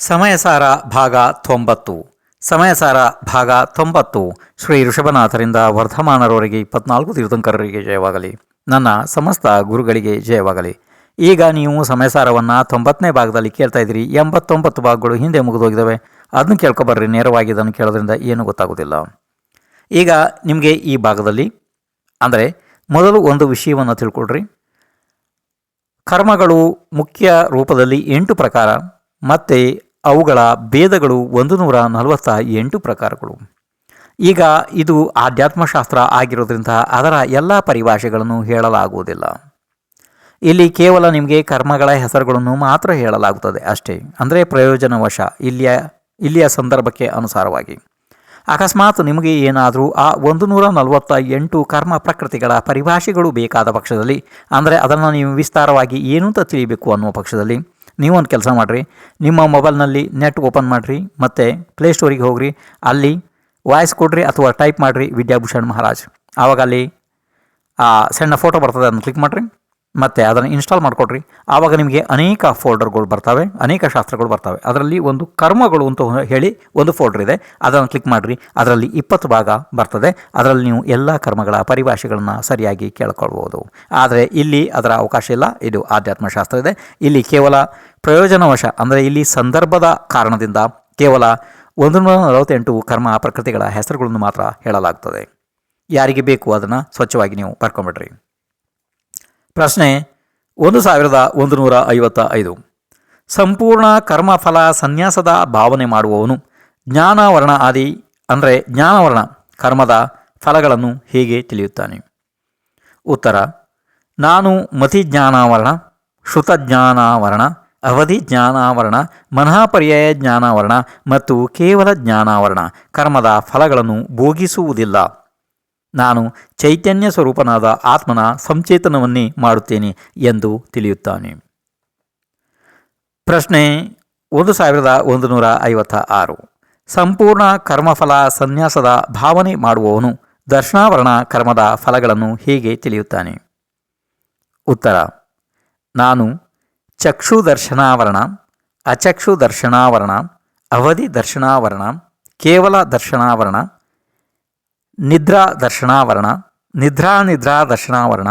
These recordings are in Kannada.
ಸಮಯಸಾರ ಭಾಗ ತೊಂಬತ್ತು. ಸಮಯಸಾರ ಭಾಗ ತೊಂಬತ್ತು. ಶ್ರೀ ಋಷಭನಾಥರಿಂದ ವರ್ಧಮಾನರವರೆಗೆ ಇಪ್ಪತ್ನಾಲ್ಕು ತೀರ್ಥಂಕರರಿಗೆ ಜಯವಾಗಲಿ. ನನ್ನ ಸಮಸ್ತ ಗುರುಗಳಿಗೆ ಜಯವಾಗಲಿ. ಈಗ ನೀವು ಸಮಯಸಾರವನ್ನು ತೊಂಬತ್ತನೇ ಭಾಗದಲ್ಲಿ ಕೇಳ್ತಾ ಇದ್ದೀರಿ. ಎಂಬತ್ತೊಂಬತ್ತು ಭಾಗಗಳು ಹಿಂದೆ ಮುಗಿದೋಗಿದ್ದಾವೆ. ಅದನ್ನು ಕೇಳ್ಕೊಬರ್ರಿ. ನೇರವಾಗಿ ಇದನ್ನು ಕೇಳೋದ್ರಿಂದ ಏನೂ ಗೊತ್ತಾಗೋದಿಲ್ಲ. ಈಗ ನಿಮಗೆ ಈ ಭಾಗದಲ್ಲಿ ಅಂದರೆ ಮೊದಲು ಒಂದು ವಿಷಯವನ್ನು ತಿಳ್ಕೊಳ್ರಿ. ಕರ್ಮಗಳು ಮುಖ್ಯ ರೂಪದಲ್ಲಿ ಎಂಟು ಪ್ರಕಾರ, ಮತ್ತು ಅವುಗಳ ಭೇದಗಳು ಒಂದು ನೂರ ನಲವತ್ತ ಎಂಟು ಪ್ರಕಾರಗಳು. ಈಗ ಇದು ಆಧ್ಯಾತ್ಮಶಾಸ್ತ್ರ ಆಗಿರೋದ್ರಿಂದ ಅದರ ಎಲ್ಲ ಪರಿಭಾಷೆಗಳನ್ನು ಹೇಳಲಾಗುವುದಿಲ್ಲ. ಇಲ್ಲಿ ಕೇವಲ ನಿಮಗೆ ಕರ್ಮಗಳ ಹೆಸರುಗಳನ್ನು ಮಾತ್ರ ಹೇಳಲಾಗುತ್ತದೆ ಅಷ್ಟೇ. ಅಂದರೆ ಪ್ರಯೋಜನವಶ ಇಲ್ಲಿಯ ಇಲ್ಲಿಯ ಸಂದರ್ಭಕ್ಕೆ ಅನುಸಾರವಾಗಿ. ಅಕಸ್ಮಾತ್ ನಿಮಗೆ ಏನಾದರೂ ಆ ಒಂದು ನೂರ ನಲವತ್ತ ಎಂಟು ಕರ್ಮ ಪ್ರಕೃತಿಗಳ ಪರಿಭಾಷೆಗಳು ಬೇಕಾದ ಪಕ್ಷದಲ್ಲಿ, ಅಂದರೆ ಅದನ್ನು ನೀವು ವಿಸ್ತಾರವಾಗಿ ಏನು ಅಂತ ತಿಳಿಯಬೇಕು ಅನ್ನುವ ಪಕ್ಷದಲ್ಲಿ ನೀವೊಂದು ಕೆಲಸ ಮಾಡಿರಿ. ನಿಮ್ಮ ಮೊಬೈಲ್ನಲ್ಲಿ ನೆಟ್ ಓಪನ್ ಮಾಡಿರಿ, ಮತ್ತು ಪ್ಲೇಸ್ಟೋರಿಗೆ ಹೋಗ್ರಿ. ಅಲ್ಲಿ ವಾಯ್ಸ್ ಕೊಡ್ರಿ ಅಥವಾ ಟೈಪ್ ಮಾಡಿರಿ ವಿದ್ಯಾಭೂಷಣ್ ಮಹಾರಾಜ್. ಆವಾಗ ಅಲ್ಲಿ, ಆ, ಸಣ್ಣ ಫೋಟೋ ಬರ್ತದೆ, ಅದನ್ನು ಕ್ಲಿಕ್ ಮಾಡಿರಿ. ಮತ್ತು ಅದನ್ನು ಇನ್ಸ್ಟಾಲ್ ಮಾಡಿಕೊಡ್ರಿ. ಆವಾಗ ನಿಮಗೆ ಅನೇಕ ಫೋಲ್ಡರ್ಗಳು ಬರ್ತವೆ, ಅನೇಕ ಶಾಸ್ತ್ರಗಳು ಬರ್ತವೆ. ಅದರಲ್ಲಿ ಒಂದು ಕರ್ಮಗಳು ಅಂತ ಹೇಳಿ ಒಂದು ಫೋಲ್ಡರ್ ಇದೆ. ಅದನ್ನು ಕ್ಲಿಕ್ ಮಾಡಿರಿ. ಅದರಲ್ಲಿ ಇಪ್ಪತ್ತು ಭಾಗ ಬರ್ತದೆ. ಅದರಲ್ಲಿ ನೀವು ಎಲ್ಲ ಕರ್ಮಗಳ ಪರಿಭಾಷೆಗಳನ್ನು ಸರಿಯಾಗಿ ಕೇಳ್ಕೊಳ್ಬೋದು. ಆದರೆ ಇಲ್ಲಿ ಅದರ ಅವಕಾಶ ಇಲ್ಲ. ಇದು ಆಧ್ಯಾತ್ಮಶಾಸ್ತ್ರ ಇದೆ. ಇಲ್ಲಿ ಕೇವಲ ಪ್ರಯೋಜನವಶ, ಅಂದರೆ ಇಲ್ಲಿ ಸಂದರ್ಭದ ಕಾರಣದಿಂದ ಕೇವಲ ಒಂದು ನೂರ ನಲವತ್ತೆಂಟು ಕರ್ಮ ಪ್ರಕೃತಿಗಳ ಹೆಸರುಗಳನ್ನು ಮಾತ್ರ ಹೇಳಲಾಗ್ತದೆ. ಯಾರಿಗೆ ಬೇಕು ಅದನ್ನು ಸ್ವಚ್ಛವಾಗಿ ನೀವು ಬರ್ಕೊಂಬಿಡ್ರಿ ಪ್ರಶ್ನೆ, ಒಂದು ಸಾವಿರದ ಒಂದು ನೂರ ಐವತ್ತ ಐದು ಸಂಪೂರ್ಣ ಕರ್ಮಫಲ ಸನ್ಯಾಸದ ಭಾವನೆ ಮಾಡುವವನು ಜ್ಞಾನವರ್ಣ ಆದಿ, ಅಂದರೆ ಜ್ಞಾನವರ್ಣ ಕರ್ಮದ ಫಲಗಳನ್ನು ಹೇಗೆ ತಿಳಿಯುತ್ತಾನೆ? ಉತ್ತರ, ನಾನು ಮತಿಜ್ಞಾನಾವರಣ ಶ್ರುತಜ್ಞಾನಾವರಣ ಅವಧಿ ಜ್ಞಾನಾವರಣ, ಮನಃಪರ್ಯಾಯ ಜ್ಞಾನಾವರಣ ಮತ್ತು ಕೇವಲ ಜ್ಞಾನಾವರಣ ಕರ್ಮದ ಫಲಗಳನ್ನು ಭೋಗಿಸುವುದಿಲ್ಲ. ನಾನು ಚೈತನ್ಯ ಸ್ವರೂಪನಾದ ಆತ್ಮನ ಸಂಚೇತನವನ್ನೇ ಮಾಡುತ್ತೇನೆ ಎಂದು ತಿಳಿಯುತ್ತಾನೆ. ಪ್ರಶ್ನೆ ಒಂದು ಸಾವಿರದ ಒಂದು ನೂರ ಐವತ್ತ ಆರು ಸಂಪೂರ್ಣ ಕರ್ಮಫಲ ಸನ್ಯಾಸದ ಭಾವನೆ ಮಾಡುವವನು ದರ್ಶನಾವರಣ ಕರ್ಮದ ಫಲಗಳನ್ನು ಹೇಗೆ ತಿಳಿಯುತ್ತಾನೆ? ಉತ್ತರ, ನಾನು ಚಕ್ಷು ದರ್ಶನಾವರಣ ಅಚಕ್ಷು ದರ್ಶನಾವರಣ ಅವಧಿ ದರ್ಶನಾವರಣ ಕೇವಲ ದರ್ಶನಾವರಣ ನಿದ್ರಾ ದರ್ಶನಾವರಣ ನಿದ್ರಾ ನಿದ್ರಾ ದರ್ಶನಾವರಣ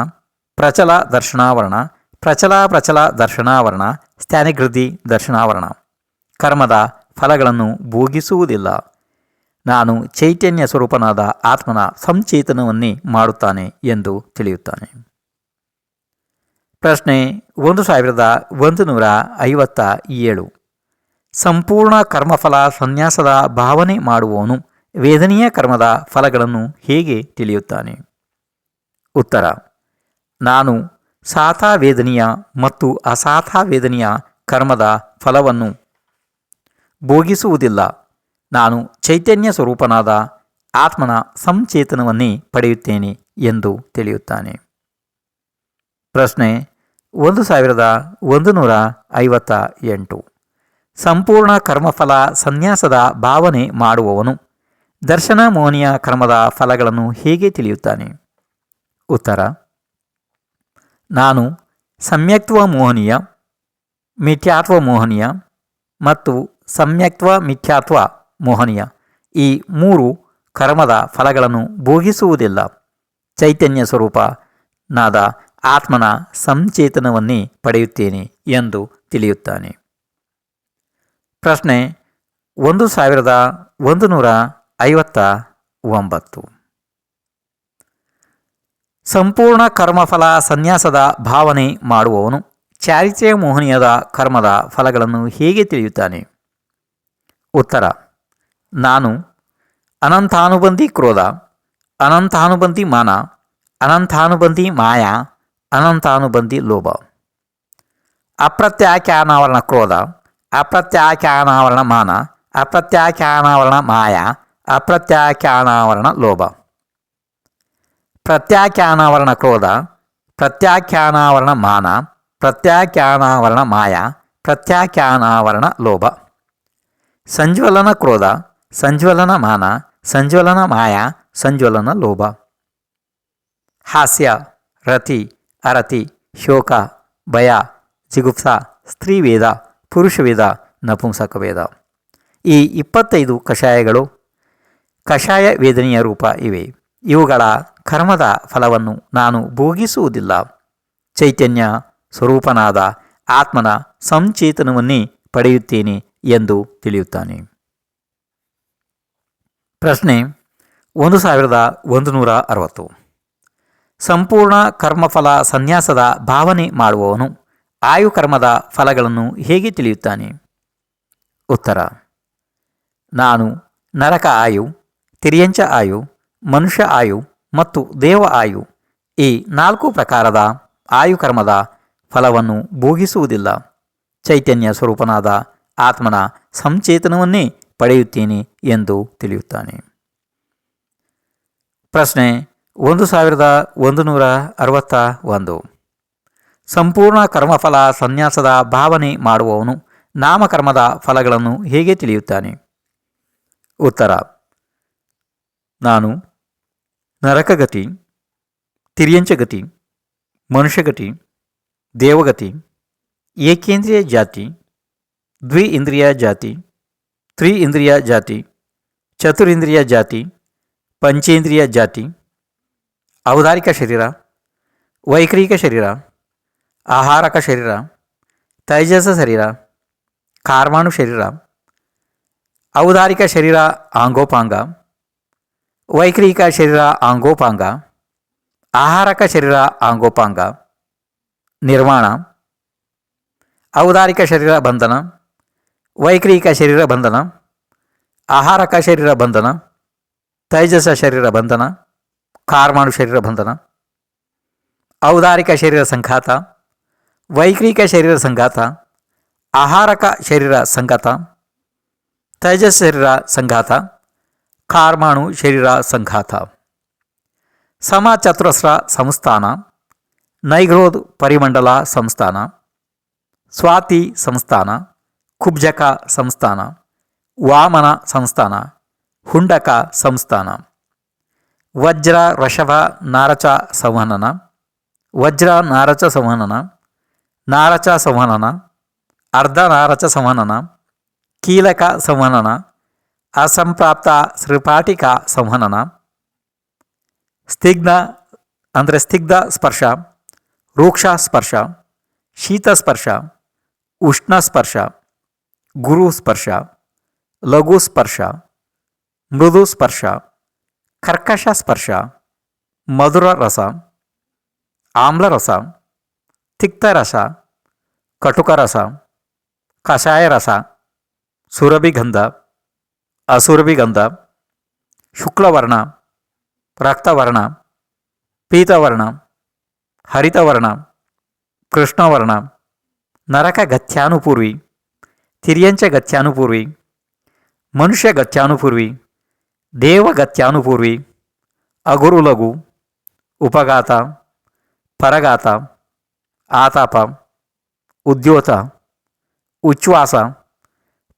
ಪ್ರಚಲ ದರ್ಶನಾವರಣ ಪ್ರಚಲ ಪ್ರಚಲ ದರ್ಶನಾವರಣ ಸ್ಥಾನಿಗೃತಿ ದರ್ಶನಾವರಣ ಕರ್ಮದ ಫಲಗಳನ್ನು ಭೋಗಿಸುವುದಿಲ್ಲ. ನಾನು ಚೈತನ್ಯ ಸ್ವರೂಪನಾದ ಆತ್ಮನ ಸಂಚೇತನವನ್ನೇ ಮಾಡುತ್ತಾನೆ ಎಂದು ತಿಳಿಯುತ್ತಾನೆ. ಪ್ರಶ್ನೆ ಒಂದು ಸಾವಿರದ ಒಂದು ನೂರ ಐವತ್ತ ಏಳು. ಸಂಪೂರ್ಣ ಕರ್ಮಫಲ ಸನ್ಯಾಸದ ಭಾವನೆ ಮಾಡುವವನು ವೇದನೀಯ ಕರ್ಮದ ಫಲಗಳನ್ನು ಹೇಗೆ ತಿಳಿಯುತ್ತಾನೆ? ಉತ್ತರ, ನಾನು ಸಾತಾ ವೇದನೀಯ ಮತ್ತು ಅಸಾಥಾ ವೇದನೀಯ ಕರ್ಮದ ಫಲವನ್ನು ಭೋಗಿಸುವುದಿಲ್ಲ. ನಾನು ಚೈತನ್ಯ ಸ್ವರೂಪನಾದ ಆತ್ಮನ ಸಂಚೇತನವನ್ನೇ ಪಡೆಯುತ್ತೇನೆ ಎಂದು ತಿಳಿಯುತ್ತಾನೆ. ಪ್ರಶ್ನೆ ಒಂದು ಸಾವಿರದ ಒಂದು ನೂರ ಐವತ್ತ ಎಂಟು. ಸಂಪೂರ್ಣ ಕರ್ಮಫಲ ಸನ್ಯಾಸದ ಭಾವನೆ ಮಾಡುವವನು ದರ್ಶನ ಮೋನಿಯ ಕರ್ಮದ ಫಲಗಳನ್ನು ಹೇಗೆ ತಿಳಿಯುತ್ತಾನೆ? ಉತ್ತರ, ನಾನು ಸಮ್ಯಕ್ತ್ವ ಮೋಹನೀಯ, ಮಿಥ್ಯಾತ್ವ ಮೋಹನೀಯ ಮತ್ತು ಸಮ್ಯಕ್ತ್ವ ಮಿಥ್ಯಾತ್ವ ಮೋಹನೀಯ ಈ ಮೂರು ಕರ್ಮದ ಫಲಗಳನ್ನು ಭೋಗಿಸುವುದಿಲ್ಲ. ಚೈತನ್ಯ ಸ್ವರೂಪನಾದ ಆತ್ಮನ ಸಂಚೇತನವನ್ನೇ ಪಡೆಯುತ್ತೇನೆ ಎಂದು ತಿಳಿಯುತ್ತಾನೆ. ಪ್ರಶ್ನೆ ಒಂದು ಸಾವಿರದ ಒಂದು ನೂರ ಐವತ್ತ ಒಂಬತ್ತು. ಸಂಪೂರ್ಣ ಕರ್ಮಫಲ ಸನ್ಯಾಸದ ಭಾವನೆ ಮಾಡುವವನು ಚಾರಿತ್ರ್ಯ ಮೋಹನೀಯದ ಕರ್ಮದ ಫಲಗಳನ್ನು ಹೇಗೆ ತಿಳಿಯುತ್ತಾನೆ? ಉತ್ತರ, ನಾನು ಅನಂತಾನುಬಂಧಿ ಕ್ರೋಧ, ಅನಂತಾನುಬಂಧಿ ಮಾನ, ಅನಂತಾನುಬಂಧಿ ಮಾಯಾ ಅನಂತಾನುಬಂಧಿ ಲೋಭ. ಅಪ್ರತ್ಯಾಖ್ಯಾನಾವರಣ ಕ್ರೋಧ ಅಪ್ರತ್ಯಾಖ್ಯಾನಾವರಣ ಮಾನ ಅಪ್ರತ್ಯಾಖ್ಯಾನಾವರಣ ಮಾಯ ಅಪ್ರತ್ಯಾಖ್ಯಾನಾವರಣ ಲೋಭ. ಪ್ರತ್ಯಾಖ್ಯಾನಾವರಣ ಕ್ರೋಧ ಪ್ರತ್ಯಾಖ್ಯಾನಾವರಣ ಮಾನ ಪ್ರತ್ಯಾಖ್ಯಾನಾವರಣ ಮಾಯಾ ಪ್ರತ್ಯಾಖ್ಯಾನಾವರಣ ಲೋಭ. ಸಂಜ್ವಲನ ಕ್ರೋಧ, ಸಂಜ್ವಲನ ಮಾನ, ಸಂಜ್ವಲನ ಮಾಯ, ಸಂಜ್ವಲನ ಲೋಭ. ಹಾಸ್ಯ, ರತಿ ಅರತಿ ಶೋಕ, ಭಯ ಜಿಗುಪ್ಸ ಸ್ತ್ರೀವೇದ, ಪುರುಷವೇದ ನಪುಂಸಕ ವೇದ ಈ ಇಪ್ಪತ್ತೈದು ಕಷಾಯಗಳು ಕಷಾಯ ವೇದನೆಯ ರೂಪ ಇವೆ. ಇವುಗಳ ಕರ್ಮದ ಫಲವನ್ನು ನಾನು ಭೋಗಿಸುವುದಿಲ್ಲ. ಚೈತನ್ಯ ಸ್ವರೂಪನಾದ ಆತ್ಮನ ಸಂಚೇತನವನ್ನೇ ಪಡೆಯುತ್ತೇನೆ ಎಂದು ತಿಳಿಯುತ್ತಾನೆ. ಪ್ರಶ್ನೆ ಒಂದು ಸಾವಿರದ ಒಂದು ನೂರ ಅರವತ್ತು. ಸಂಪೂರ್ಣ ಕರ್ಮಫಲ ಸನ್ಯಾಸದ ಭಾವನೆ ಮಾಡುವವನು. ಆಯುಕರ್ಮದ ಫಲಗಳನ್ನು ಹೇಗೆ ತಿಳಿಯುತ್ತಾನೆ? ಉತ್ತರ, ನಾನು ನರಕ ಆಯು, ತಿರಿಯಂಚ ಆಯು, ಮನುಷ್ಯ ಆಯು ಮತ್ತು ದೇವ ಆಯು ಈ ನಾಲ್ಕು ಪ್ರಕಾರದ ಆಯುಕರ್ಮದ ಫಲವನ್ನು ಭೋಗಿಸುವುದಿಲ್ಲ. ಚೈತನ್ಯ ಸ್ವರೂಪನಾದ ಆತ್ಮನ ಸಂಚೇತನವನ್ನೇ ಪಡೆಯುತ್ತೇನೆ ಎಂದು ತಿಳಿಯುತ್ತಾನೆ. ಪ್ರಶ್ನೆ ಒಂದು ಸಾವಿರದ ಒಂದು ನೂರ ಅರವತ್ತ ಒಂದು. ಸಂಪೂರ್ಣ ಕರ್ಮಫಲ ಸನ್ಯಾಸದ ಭಾವನೆ ಮಾಡುವವನು ನಾಮಕರ್ಮದ ಫಲಗಳನ್ನು ಹೇಗೆ ತಿಳಿಯುತ್ತಾನೆ? ಉತ್ತರ. ನಾನು ನರಕಗತಿ, ತಿರ್ಯಂಚಗತಿ, ಮನುಷ್ಯಗತಿ, ದೇವಗತಿ, ಏಕೇಂದ್ರಿಯ ಜಾತಿ ದ್ವಿ ಇಂದ್ರಿಯ ಜಾತಿ ತ್ರಿ ಇಂದ್ರಿಯ ಜಾತಿ, ಚತುರಿಂದ್ರಿಯ ಜಾತಿ, ಪಂಚೇಂದ್ರಿಯ ಜಾತಿ ಔದಾರಿಕ ಶರೀರ, ವೈಕ್ರಿಕ ಶರೀರ, ಆಹಾರಕ ಶರೀರ, ತೈಜಸ ಶರೀರ, ಕಾರ್ಮಾಣು ಶರೀರ, ಔದಾರಿಕ ಶರೀರ ಆಂಗೋಪಾಂಗ, ವೈಕ್ರಿಕ ಶರೀರ ಆಂಗೋಪಾಂಗ, ಆಹಾರಕ ಶರೀರ ಆಂಗೋಪಾಂಗ, ನಿರ್ಮಾಣ, ಔದಾರಿಕ ಶರೀರ ಬಂಧನ, ವೈಕ್ರಿಕ ಶರೀರ ಬಂಧನ, ಆಹಾರಕ ಶರೀರ ಬಂಧನ, ತೈಜಸ ಶರೀರ ಬಂಧನ ಕಾರ್ಮಾಣು ಶರೀರ ಬಂಧನ ಔದಾರಿಕ ಶರೀರ ಸಂಘಾತ ವೈಕ್ರಿಕ ಶರೀರ ಸಂಘಾತ ಆಹಾರಕ ಶರೀರ ಸಂಘಾತ ತೈಜಸ್ ಶರೀರ ಸಂಘಾತ ಕಾರ್ಮಾಣು ಶರೀರ ಸಂಘಾತ ಸಮಚತುರಸ್ರ ಸಂಸ್ಥಾನ ನೈಗ್ರೋದ್ ಪರಿಮಂಡಲ ಸಂಸ್ಥಾನ ಸ್ವಾತಿ ಸಂಸ್ಥಾನ ಕುಬ್ಜಕ ಸಂಸ್ಥಾನ ವಾಮನ ಸಂಸ್ಥಾನ ಹುಂಡಕ ಸಂಸ್ಥಾನ ವಜ್ರ ವೃಷಭ ನಾರಚ ಸಂವಹನನ ವಜ್ರ ನಾರಚ ಸಂವಹನನ ನಾರಚ ಸಂವಹನನ ಅರ್ಧ ನಾರಚ ಸಂವಹನನ ಕೀಲಕ ಸಂವಹನನ ಅಸಂಪ್ರಾಪ್ತ ಶ್ರೀಪಾಟಿಕ ಸಂವಹನನ ಸ್ನಿಗ್ಧ ಅಂದರೆ ಸ್ನಿಗ್ಧ ಸ್ಪರ್ಶ ರೂಕ್ಷ ಸ್ಪರ್ಶ ಶೀತ ಸ್ಪರ್ಶ ಉಷ್ಣ ಸ್ಪರ್ಶ ಗುರು ಸ್ಪರ್ಶ ಲಘು ಸ್ಪರ್ಶ ಮೃದು ಸ್ಪರ್ಶ కర్కశ స్పర్శ మధుర రస ఆమ్లరస తిక్తరస కటుకరస కషాయరస సురభిగంధ అసురభిగంధ శుక్లవర్ణ రక్తవర్ణ పీతవర్ణ హరితవర్ణ కృష్ణవర్ణ నరక గత్యానుపూర్వి తిర్యంచ గత్యానుపూర్వి మనుష్య గత్యానుపూర్వి దేవగత్యానుపూర్వి అగురులగు ఉపగాత పరగాత ఆతాప ఉద్యోత ఉచ్ఛ్వాస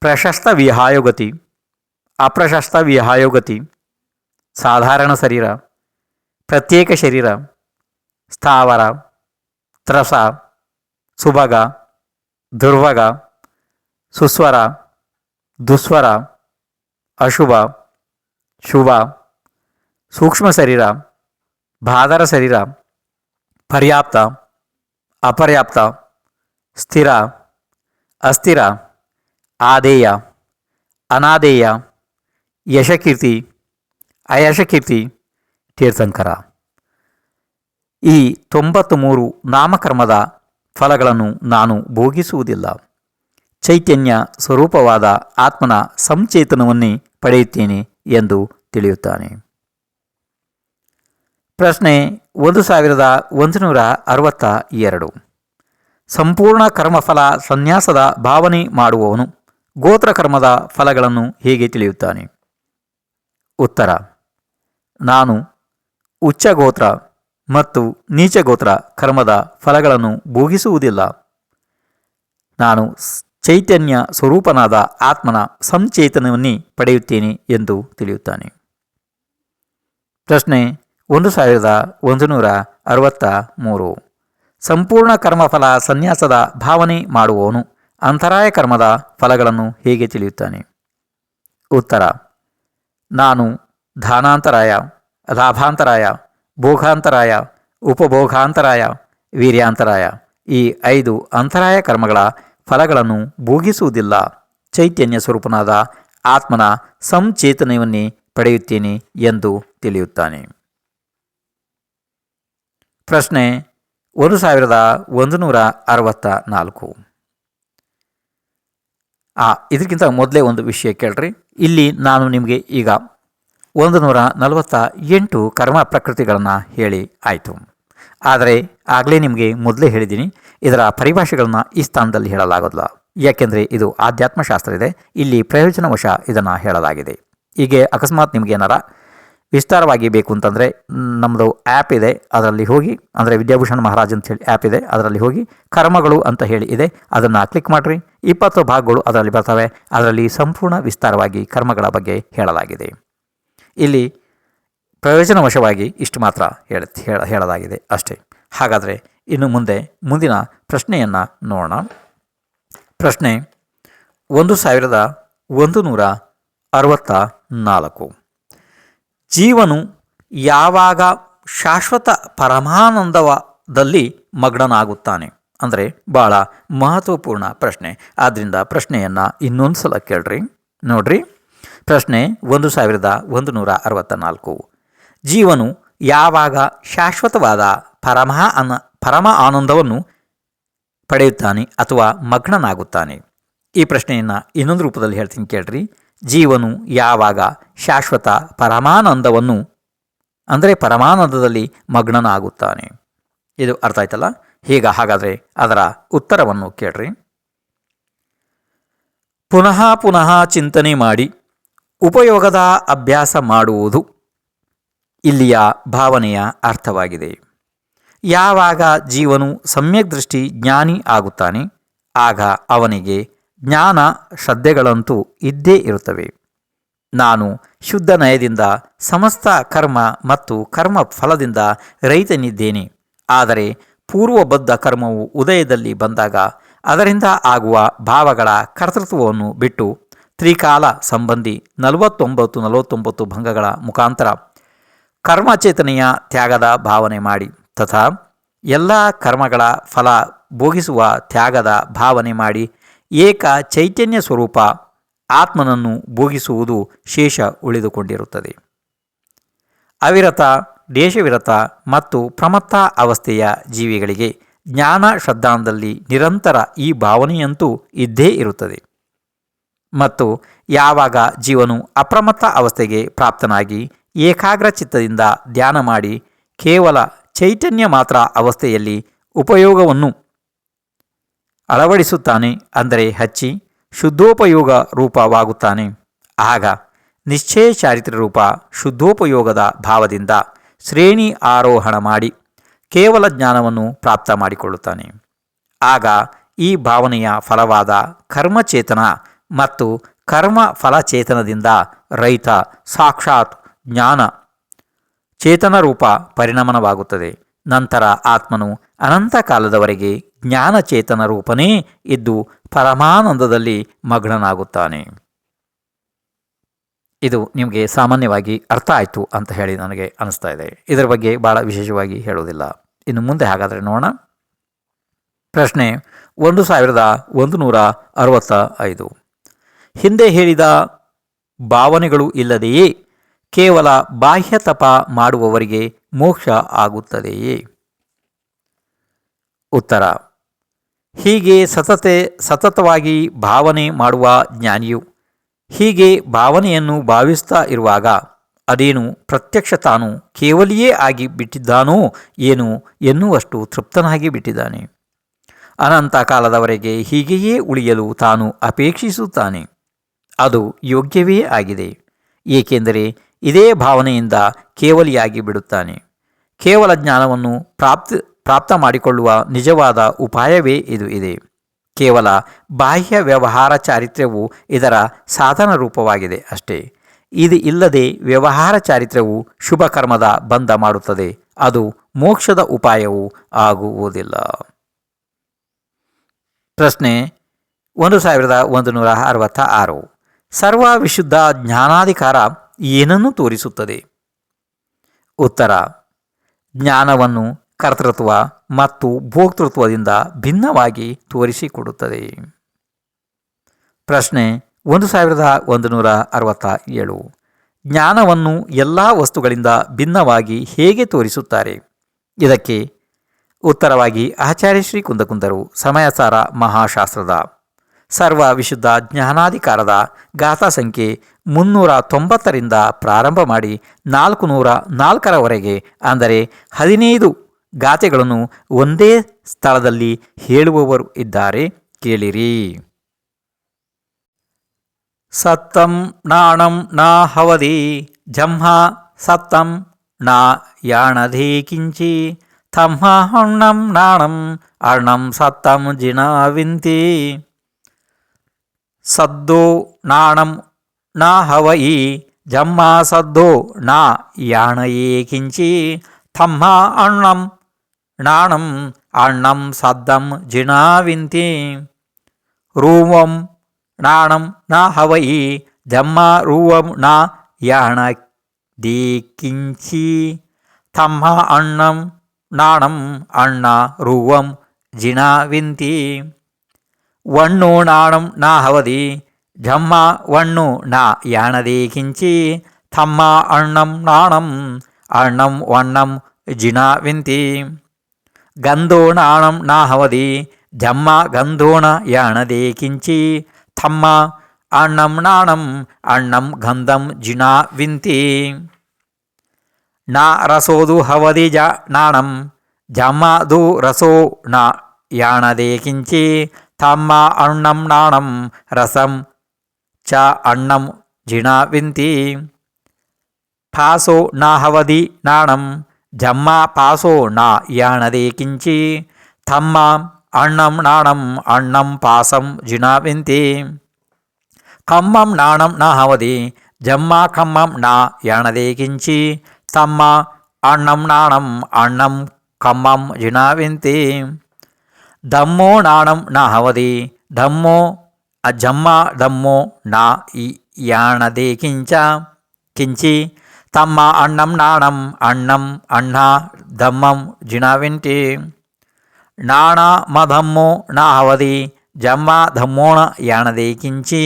ప్రశస్త విహాయోగతి అప్రశస్త విహాయోగతి సాధారణ శరీర ప్రత్యేక శరీర స్థావర త్రస సుభగ దుర్వగ సుస్వర దుస్వర అశుభ ಶುಭ, ಸೂಕ್ಷ್ಮ ಶರೀರ ಬಾದರ ಶರೀರ, ಪರ್ಯಾಪ್ತ, ಅಪರ್ಯಾಪ್ತ, ಸ್ಥಿರ, ಅಸ್ಥಿರ ಆದೇಯ ಅನಾದೇಯ ಯಶಕೀರ್ತಿ, ಅಯಶಕೀರ್ತಿ, ತೀರ್ಥಂಕರ. ಈ ತೊಂಬತ್ತು ಮೂರು ನಾಮಕರ್ಮದ ಫಲಗಳನ್ನು ನಾನು ಭೋಗಿಸುವುದಿಲ್ಲ. ಚೈತನ್ಯ ಸ್ವರೂಪವಾದ ಆತ್ಮನ ಸಂಚೇತನವನ್ನೇ ಪಡೆಯುತ್ತೇನೆ. ಎಂದು ತಿಳಿಯುತ್ತಾನೆ. ಪ್ರಶ್ನೆ ಒಂದು ಸಾವಿರದ ಒಂದು ನೂರ ಅರವತ್ತ ಎರಡು. ಸಂಪೂರ್ಣ ಕರ್ಮಫಲ ಸನ್ಯಾಸದ ಭಾವನೆ ಮಾಡುವವನು ಗೋತ್ರ ಕರ್ಮದ ಫಲಗಳನ್ನು ಹೇಗೆ ತಿಳಿಯುತ್ತಾನೆ? ಉತ್ತರ, ನಾನು ಉಚ್ಚ ಗೋತ್ರ ಮತ್ತು ನೀಚ ಗೋತ್ರ ಕರ್ಮದ ಫಲಗಳನ್ನು ಭೋಗಿಸುವುದಿಲ್ಲ. ನಾನು ಚೈತನ್ಯ ಸ್ವರೂಪನಾದ ಆತ್ಮನ ಸಂಚೇತನವನ್ನೇ ಪಡೆಯುತ್ತೇನೆ ಎಂದು ತಿಳಿಯುತ್ತಾನೆ. ಪ್ರಶ್ನೆ ಒಂದು ಸಾವಿರದ ಒಂದು ನೂರ ಅರವತ್ತ ಮೂರು. ಸಂಪೂರ್ಣ ಕರ್ಮಫಲ ಸನ್ಯಾಸದ ಭಾವನೆ ಮಾಡುವವನು ಅಂತರಾಯ ಕರ್ಮದ ಫಲಗಳನ್ನು ಹೇಗೆ ತಿಳಿಯುತ್ತಾನೆ? ಉತ್ತರ, ನಾನು ಧಾನಾಂತರಾಯ, ಲಾಭಾಂತರಾಯ, ಭೋಗಾಂತರಾಯ, ಉಪಭೋಗಾಂತರಾಯ, ವೀರ್ಯಾಂತರಾಯ ಈ ಐದು ಅಂತರಾಯ ಕರ್ಮಗಳ ಫಲಗಳನ್ನು ಭೋಗಿಸುವುದಿಲ್ಲ. ಚೈತನ್ಯ ಸ್ವರೂಪನಾದ ಆತ್ಮನ ಸಂಚೇತನವನ್ನೇ ಪಡೆಯುತ್ತೇನೆ ಎಂದು ತಿಳಿಯುತ್ತಾನೆ. ಪ್ರಶ್ನೆ ಒಂದು ಸಾವಿರದ ಒಂದು ನೂರ ಅರವತ್ತ ನಾಲ್ಕು. ಆ, ಇದಕ್ಕಿಂತ ಮೊದಲೇ ಒಂದು ವಿಷಯ ಕೇಳ್ರಿ. ಇಲ್ಲಿ ನಾನು ನಿಮಗೆ ಈಗ ಒಂದು ನೂರ ನಲವತ್ತ ಎಂಟು ಕರ್ಮ ಪ್ರಕೃತಿಗಳನ್ನು ಹೇಳಿ ಆಯಿತು. ಆದರೆ ಆಗಲೇ ನಿಮಗೆ ಮೊದಲೇ ಹೇಳಿದ್ದೀನಿ, ಇದರ ಪರಿಭಾಷೆಗಳನ್ನು ಈ ಸ್ಥಾನದಲ್ಲಿ ಹೇಳಲಾಗೋದಿಲ್ಲ. ಯಾಕೆಂದರೆ ಇದು ಆಧ್ಯಾತ್ಮಶಾಸ್ತ್ರ ಇದೆ ಇಲ್ಲಿ ಪ್ರಯೋಜನವಶ ಇದನ್ನು ಹೇಳಲಾಗಿದೆ. ಹೀಗೆ ಅಕಸ್ಮಾತ್ ನಿಮಗೆ ಏನಾರ ವಿಸ್ತಾರವಾಗಿ ಬೇಕು ಅಂತಂದರೆ ನಮ್ಮದು ಆ್ಯಪ್ ಇದೆ, ಅದರಲ್ಲಿ ಹೋಗಿ, ಅಂದರೆ ವಿದ್ಯಾಭೂಷಣ ಮಹಾರಾಜ್ ಅಂತ ಹೇಳಿ ಆ್ಯಪ್ ಇದೆ, ಅದರಲ್ಲಿ ಹೋಗಿ ಕರ್ಮಗಳು ಅಂತ ಹೇಳಿ ಇದೆ, ಅದನ್ನು ಕ್ಲಿಕ್ ಮಾಡಿರಿ. ಇಪ್ಪತ್ತು ಭಾಗಗಳು ಅದರಲ್ಲಿ ಬರ್ತವೆ, ಅದರಲ್ಲಿ ಸಂಪೂರ್ಣ ವಿಸ್ತಾರವಾಗಿ ಕರ್ಮಗಳ ಬಗ್ಗೆ ಹೇಳಲಾಗಿದೆ. ಇಲ್ಲಿ ಪ್ರಯೋಜನವಶವಾಗಿ ಇಷ್ಟು ಮಾತ್ರ ಹೇಳ ಹೇಳ, ಹೇಳಲಾಗಿದೆ ಅಷ್ಟೇ. ಹಾಗಾದರೆ ಇನ್ನು ಮುಂದೆ, ಮುಂದಿನ ಪ್ರಶ್ನೆಯನ್ನು ನೋಡೋಣ. ಪ್ರಶ್ನೆ ಒಂದು ಸಾವಿರದ ಒಂದು ನೂರ ಅರವತ್ತ ನಾಲ್ಕು. ಜೀವನು ಯಾವಾಗ ಶಾಶ್ವತ ಪರಮಾನಂದವದಲ್ಲಿ ಮಗ್ನನಾಗುತ್ತಾನೆ? ಅಂದರೆ ಭಾಳ ಮಹತ್ವಪೂರ್ಣ ಪ್ರಶ್ನೆ. ಆದ್ದರಿಂದ ಪ್ರಶ್ನೆಯನ್ನು ಇನ್ನೊಂದು ಸಲ ಕೇಳ್ರಿ. ನೋಡ್ರಿ. ಪ್ರಶ್ನೆ ಒಂದು ಸಾವಿರದ ಒಂದು ನೂರ ಅರವತ್ತ ನಾಲ್ಕು. ಜೀವನು ಯಾವಾಗ ಶಾಶ್ವತವಾದ ಪರಮ ಅನ, ಪರಮ ಆನಂದವನ್ನು ಪಡೆಯುತ್ತಾನೆ ಅಥವಾ ಮಗ್ನನಾಗುತ್ತಾನೆ? ಈ ಪ್ರಶ್ನೆಯನ್ನು ಇನ್ನೊಂದು ರೂಪದಲ್ಲಿ ಹೇಳ್ತೀನಿ ಕೇಳ್ರಿ. ಜೀವನು ಯಾವಾಗ ಶಾಶ್ವತ ಪರಮಾನಂದವನ್ನು, ಅಂದರೆ ಪರಮಾನಂದದಲ್ಲಿ ಮಗ್ನನಾಗುತ್ತಾನೆ? ಇದು ಅರ್ಥ ಆಯ್ತಲ್ಲ? ಹೀಗ ಹಾಗಾದರೆ ಅದರ ಉತ್ತರವನ್ನು ಕೇಳ್ರಿ. ಪುನಃ ಪುನಃ ಚಿಂತನೆ ಮಾಡಿ ಉಪಯೋಗದ ಅಭ್ಯಾಸ ಮಾಡುವುದು. ಇಲ್ಲಿಯ ಭಾವನೆಯ ಅರ್ಥವಾಗಿದೆ. ಯಾವಾಗ ಜೀವನು ಸಮ್ಯಕ್ ದೃಷ್ಟಿ ಜ್ಞಾನಿ ಆಗುತ್ತಾನೆ, ಆಗ ಅವನಿಗೆ ಜ್ಞಾನ ಶ್ರದ್ಧೆಗಳಂತೂ ಇದ್ದೇ ಇರುತ್ತವೆ. ನಾನು ಶುದ್ಧ ನಯದಿಂದ ಸಮಸ್ತ ಕರ್ಮ ಮತ್ತು ಕರ್ಮ ಫಲದಿಂದ ರೈತನಿದ್ದೇನೆ ಆದರೆ ಪೂರ್ವಬದ್ಧ ಕರ್ಮವು ಉದಯದಲ್ಲಿ ಬಂದಾಗ ಅದರಿಂದ ಆಗುವ ಭಾವಗಳ ಕರ್ತೃತ್ವವನ್ನು ಬಿಟ್ಟು ತ್ರಿಕಾಲ ಸಂಬಂಧಿ ನಲವತ್ತೊಂಬತ್ತು ನಲವತ್ತೊಂಬತ್ತು ಭಂಗಗಳ ಮುಖಾಂತರ ಕರ್ಮಚೇತನೆಯ ತ್ಯಾಗದ ಭಾವನೆ ಮಾಡಿ. ತಥಾ, ಎಲ್ಲ ಕರ್ಮಗಳ ಫಲ ಭೋಗಿಸುವ ತ್ಯಾಗದ ಭಾವನೆ ಮಾಡಿ ಏಕ ಚೈತನ್ಯ ಸ್ವರೂಪ ಆತ್ಮನನ್ನು ಭೋಗಿಸುವುದು ಶೇಷ ಉಳಿದುಕೊಂಡಿರುತ್ತದೆ. ಅವಿರತ, ದೇಶವಿರತ ಮತ್ತು ಪ್ರಮತ್ತ ಅವಸ್ಥೆಯ ಜೀವಿಗಳಿಗೆ ಜ್ಞಾನ ಶ್ರದ್ಧಾಂದಲ್ಲಿ ನಿರಂತರ ಈ ಭಾವನೆಯಂತೂ ಇದ್ದೇ ಇರುತ್ತದೆ. ಮತ್ತು ಯಾವಾಗ ಜೀವನು ಅಪ್ರಮತ್ತ ಅವಸ್ಥೆಗೆ ಪ್ರಾಪ್ತನಾಗಿ ಏಕಾಗ್ರ ಚಿತ್ತದಿಂದ ಧ್ಯಾನ ಮಾಡಿ ಕೇವಲ ಚೈತನ್ಯ ಮಾತ್ರ ಅವಸ್ಥೆಯಲ್ಲಿ ಉಪಯೋಗವನ್ನು ಅಳವಡಿಸುತ್ತಾನೆ ಅಂದರೆ ಹಚ್ಚಿ ಶುದ್ಧೋಪಯೋಗ ರೂಪವಾಗುತ್ತಾನೆ. ಆಗ ನಿಶ್ಚಯ ಚಾರಿತ್ರ ರೂಪ ಶುದ್ಧೋಪಯೋಗದ ಭಾವದಿಂದ ಶ್ರೇಣಿ ಆರೋಹಣ ಮಾಡಿ ಕೇವಲ ಜ್ಞಾನವನ್ನು ಪ್ರಾಪ್ತ ಮಾಡಿಕೊಳ್ಳುತ್ತಾನೆ. ಆಗ ಈ ಭಾವನೆಯ ಫಲವಾದ ಕರ್ಮಚೇತನ ಮತ್ತು ಕರ್ಮ ಫಲಚೇತನದಿಂದ ರೈತ ಸಾಕ್ಷಾತ್ ಜ್ಞಾನ ಚೇತನ ರೂಪ ಪರಿಣಮನವಾಗುತ್ತದೆ. ನಂತರ ಆತ್ಮನು ಅನಂತ ಕಾಲದವರೆಗೆ ಜ್ಞಾನಚೇತನ ರೂಪನೇ ಇದ್ದು ಪರಮಾನಂದದಲ್ಲಿ ಮಗ್ನನಾಗುತ್ತಾನೆ. ಇದು ನಿಮಗೆ ಸಾಮಾನ್ಯವಾಗಿ ಅರ್ಥ ಆಯಿತು ಅಂತ ಹೇಳಿ ನನಗೆ ಅನಿಸ್ತಾ ಇದೆ. ಇದರ ಬಗ್ಗೆ ಭಾಳ ವಿಶೇಷವಾಗಿ ಹೇಳುವುದಿಲ್ಲ. ಇನ್ನು ಮುಂದೆ ಹಾಗಾದರೆ ನೋಡೋಣ. ಪ್ರಶ್ನೆ ಒಂದು ಸಾವಿರದ ಒಂದು ನೂರ ಅರವತ್ತ ಐದು. ಹಿಂದೆ ಹೇಳಿದ ಭಾವನೆಗಳು ಇಲ್ಲದೆಯೇ ಕೇವಲ ಬಾಹ್ಯ ತಪ ಮಾಡುವವರಿಗೆ ಮೋಕ್ಷ ಆಗುತ್ತದೆಯೇ? ಉತ್ತರ. ಹೀಗೆ ಸತತೆ, ಸತತವಾಗಿ ಭಾವನೆ ಮಾಡುವ ಜ್ಞಾನಿಯು ಹೀಗೆ ಭಾವನೆಯನ್ನು ಭಾವಿಸ್ತಾ ಇರುವಾಗ ಅದೇನು ಪ್ರತ್ಯಕ್ಷ ತಾನು ಕೇವಲಿಯೇ ಆಗಿ ಬಿಟ್ಟಿದ್ದಾನೋ ಏನು ಎನ್ನುವಷ್ಟು ತೃಪ್ತನಾಗಿ ಬಿಟ್ಟಿದ್ದಾನೆ. ಅನಂತ ಕಾಲದವರೆಗೆ ಹೀಗೆಯೇ ಉಳಿಯಲು ತಾನು ಅಪೇಕ್ಷಿಸುತ್ತಾನೆ. ಅದು ಯೋಗ್ಯವೇ ಆಗಿದೆ. ಏಕೆಂದರೆ ಇದೇ ಭಾವನೆಯಿಂದ ಕೇವಲಿಯಾಗಿ ಬಿಡುತ್ತಾನೆ. ಕೇವಲ ಜ್ಞಾನವನ್ನು ಪ್ರಾಪ್ತ ಪ್ರಾಪ್ತ ಮಾಡಿಕೊಳ್ಳುವ ನಿಜವಾದ ಉಪಾಯವೇ ಇದು ಇದೆ. ಕೇವಲ ಬಾಹ್ಯ ವ್ಯವಹಾರ ಚಾರಿತ್ರ್ಯವು ಇದರ ಸಾಧನ ರೂಪವಾಗಿದೆ ಅಷ್ಟೇ. ಇದು ಇಲ್ಲದೆ ವ್ಯವಹಾರ ಚಾರಿತ್ರ್ಯವು ಶುಭ ಕರ್ಮದ ಬಂಧ ಮಾಡುತ್ತದೆ. ಅದು ಮೋಕ್ಷದ ಉಪಾಯವೂ ಆಗುವುದಿಲ್ಲ. ಪ್ರಶ್ನೆ ಒಂದು ಸಾವಿರದ ಒಂದು ನೂರ ಅರವತ್ತ ಆರು ಸರ್ವ ವಿಶುದ್ಧ ಜ್ಞಾನಾಧಿಕಾರ ಏನನ್ನು ತೋರಿಸುತ್ತದೆ? ಉತ್ತರ, ಜ್ಞಾನವನ್ನು ಕರ್ತೃತ್ವ ಮತ್ತು ಭೋಕ್ತೃತ್ವದಿಂದ ಭಿನ್ನವಾಗಿ ತೋರಿಸಿಕೊಡುತ್ತದೆ. ಪ್ರಶ್ನೆ, ಒಂದು ಸಾವಿರದ ಒಂದು ನೂರ ಅರವತ್ತ ಏಳು. ಜ್ಞಾನವನ್ನು ಎಲ್ಲ ವಸ್ತುಗಳಿಂದ ಭಿನ್ನವಾಗಿ ಹೇಗೆ ತೋರಿಸುತ್ತಾರೆ? ಇದಕ್ಕೆ ಉತ್ತರವಾಗಿ ಆಚಾರ್ಯ ಶ್ರೀ ಕುಂದಕುಂದರು, ಸಮಯಸಾರ ಮಹಾಶಾಸ್ತ್ರದ ಸರ್ವ ವಿಶುದ್ಧ ಜ್ಞಾನಾಧಿಕಾರದ ಗಾಥಾ ಸಂಖ್ಯೆ ಮುನ್ನೂರ ತೊಂಬತ್ತರಿಂದ ಪ್ರಾರಂಭ ಮಾಡಿ ನಾಲ್ಕು ನೂರ ನಾಲ್ಕರವರೆಗೆ. ಅಂದರೆ ಹದಿನೈದು ಗಾಥೆಗಳನ್ನು ಒಂದೇ ಸ್ಥಳದಲ್ಲಿ ಹೇಳುವವರು ಇದ್ದಾರೆ. ಕೇಳಿರಿ. ಸತ್ತಂ ನಾಣಂ ನ ಹವದಿ ಜಂಹ ಸತ್ತಂ ನಾ ಯಾಣಧಿ ಕಿಂಚಿ ತಮ್ಮ ಹಣ್ಣಂ ನಾಣಂ ಅಣ್ಣಂ ಸತ್ತಂ ಜಿನವಿಂತಿ ಸದ್ದೋ ನಾಣಂ ನ ಹವಯಿ ಜಮ್ಮ ಸದ್ದೋ ನ ಯಾಣಯೇ ಕಿಂಚಿ ತಮ್ಮ ಅಣ್ಣಂ ನಾಣಂ ಅಣ್ಣಂ ಸದ್ದಂ ಜಿನವಿಂತಿ ರೂವಂ ನಾಣಂ ನ ಹವಯಿ ಜಮ್ಮ ರೂವಂ ನ ಯಾಣ ದಿ ಕಿಂಚಿ ತಮ್ಮ ಅಣ್ಣಂ ನಾಣಂ ಅಣ್ಣ ರೂವಂ ಜಿನವಿಂತಿ ವಣ್ಣು ನಾಣಂ ನ ಹವದಿ ಜಮ್ಮ ವಣ್ಣು ನ ಯಾಣದಿ ಕಿಂಚಿ ತಮ್ಮ ಅಣ್ಣಂ ನಾಣಂ ಅಣ್ಣಂ ವಣ್ಣಂ ಜಿನವಿಂತಿ ಗಂಧೋ ನಾಣಂ ನ ಹವದಿ ಜಮ್ಮ ಗಂಧೋಣ ಯಾಣದೆ ಕಿಂಚಿ ಥಮ್ಮ ಅಣ್ಣಂ ನಾಣಂ ಅಣ್ಣಂ ಗಂಧಂ ಜಿನಾ ವಿಂತಿ ನ ರಸೋದು ಹವದಿ ಜ ನಾಣಂ ಜಮ್ಮದು ರಸೋ ನ ಯಾಣದೆ ಕಿಂಚಿ ಥಮ್ಮ ಅಣ್ಣಂ ನಾಣಂ ರಸಂ ಚ ಅಣ್ಣಂ ಜಿನಾ ವಿಂತಿ ಫಾಸೋ ನ ಹವದಿ ನಾಣಂ ಜಮ್ಮ ಪಾಸೋ ನ ಯಾಣದೆ ಕಿಂಚಿ ಥಮ್ಮ ಅಣ್ಣಂ ನಾಣಂ ಅಣ್ಣಂ ಪಾಸಂ ಜಿನವಿಂತಿ ಕಮ್ಮಂ ನಾಣಂ ನ ಹವದಿ ಜಮ್ಮ ಕಮ್ಮಂ ನ ಯಾಣದೆ ಕಿಂಚಿ ತಮ್ಮ ಅಣ್ಣಂ ನಾಣಂ ಅಣ್ಣಂ ಕಮ್ಮಂ ಜಿನವಿಂತಿ ದಮ್ಮೋ ನಾಣಂ ನ ಹವದಿ ಧಮ್ಮೋ ಜಮ್ಮ ದಮ್ಮೋ ನ ಯಾಣದೆ ಕಿಂಚ ಕಿಂಚಿ ತಮ್ಮ ಅಣ್ಣಂ ನಾಣಂ ಅಣ್ಣಂ ಅಣ್ಣ ದಮ್ಮಂ ಜಿನವಿಂಟಿ ನಾಣ ಮಧಮ್ಮೋ ನ ಹವದಿ ಜಮ್ಮ ಧಮ್ಮೋಣ ಯಾಣದೆ ಕಿಂಚಿ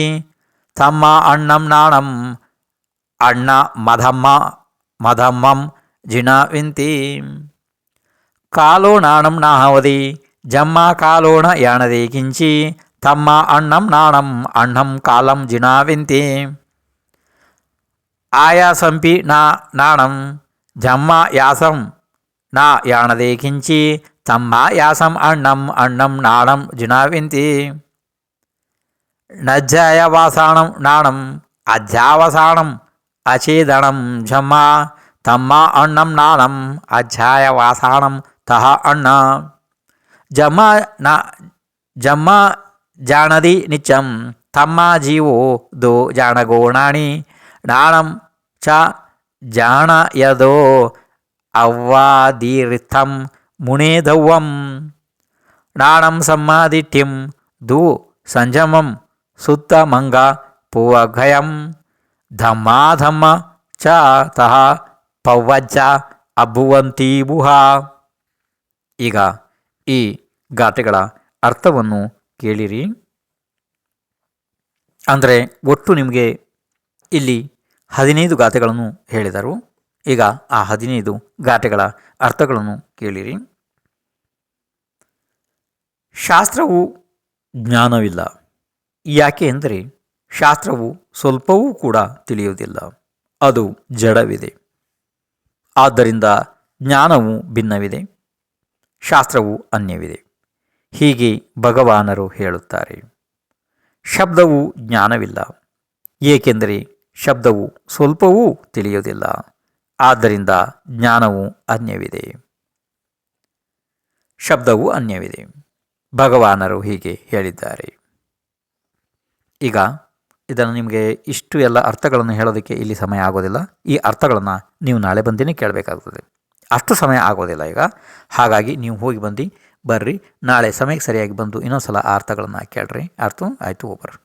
ತಮ್ಮ ಅಣ್ಣಂ ನಾಣಂ ಅಣ್ಣ ಮಧಮ್ಮ ಮಧಮ್ಮಂ ಜಿನವಿಂತಿ ಕಾಲೋ ನಾಣಂ ನ ಹವದಿ జమ్మా కాలోణ యానదీకించి తమ్మ అన్నం నాణం అన్నం కాలం జినావింతి ఆయా సంపి నా నాణం జమ్మ యాసం నా యానదీకించి తమ్మ యాసం అన్నం అన్నం నాణం జినావింతి నజ్జాయవాసాణం నాణం అధ్యావసానం అచేదనం జమ్మ తమ్మ అన్నం నాణం అధ్యాయవాసానం తహ అన్న. జమా నా జమా జానది నిత్యం తమ్మా జీవో దో జానగోణాని నాణం చ జానయదో అవ్వాదీర్థం మునేధవ్వం నాణం సమ్మాదిఠ్యం దు సంజమం సుత్తమంగ పూవఘయం ధమ్మాధమ్మ చ తహ పవ్వజ్జ అభువంతి బుహ ఇక ಈ ಗಾತೆಗಳ ಅರ್ಥವನ್ನು ಕೇಳಿರಿ. ಅಂದರೆ ಒಟ್ಟು ನಿಮಗೆ ಇಲ್ಲಿ ಹದಿನೈದು ಗಾತೆಗಳನ್ನು ಹೇಳಿದರು. ಈಗ ಆ ಹದಿನೈದು ಗಾತೆಗಳ ಅರ್ಥಗಳನ್ನು ಕೇಳಿರಿ. ಶಾಸ್ತ್ರವು ಜ್ಞಾನವಿಲ್ಲ. ಯಾಕೆ ಅಂದರೆ ಶಾಸ್ತ್ರವು ಸ್ವಲ್ಪವೂ ಕೂಡ ತಿಳಿಯುವುದಿಲ್ಲ. ಅದು ಜಡವಿದೆ. ಆದ್ದರಿಂದ ಜ್ಞಾನವು ಭಿನ್ನವಿದೆ. ಶಾಸ್ತ್ರವು ಅನ್ಯವಿದೆ. ಹೀಗೆ ಭಗವಾನರು ಹೇಳುತ್ತಾರೆ. ಶಬ್ದವು ಜ್ಞಾನವಿಲ್ಲ. ಏಕೆಂದರೆ ಶಬ್ದವು ಸ್ವಲ್ಪವೂ ತಿಳಿಯುವುದಿಲ್ಲ. ಆದ್ದರಿಂದ ಜ್ಞಾನವು ಅನ್ಯವಿದೆ. ಶಬ್ದವು ಅನ್ಯವಿದೆ. ಭಗವಾನರು ಹೀಗೆ ಹೇಳಿದ್ದಾರೆ. ಈಗ ಇದನ್ನು ನಿಮಗೆ ಇಷ್ಟು ಎಲ್ಲ ಅರ್ಥಗಳನ್ನು ಹೇಳೋದಕ್ಕೆ ಇಲ್ಲಿ ಸಮಯ ಆಗೋದಿಲ್ಲ. ಈ ಅರ್ಥಗಳನ್ನು ನೀವು ನಾಳೆ ಬಂದಿನೇ ಕೇಳಬೇಕಾಗ್ತದೆ. ಅಷ್ಟು ಸಮಯ ಆಗೋದಿಲ್ಲ ಈಗ. ಹಾಗಾಗಿ ನೀವು ಹೋಗಿ ಬಂದು ಬರ್ರಿ. ನಾಳೆ ಸಮಯಕ್ಕೆ ಸರಿಯಾಗಿ ಬಂದು ಇನ್ನೊಂದು ಸಲ ಅರ್ಥಗಳನ್ನು ಕೇಳ್ರಿ. ಅರ್ಥ ಆಯಿತು, ಒಬ್ಬರು.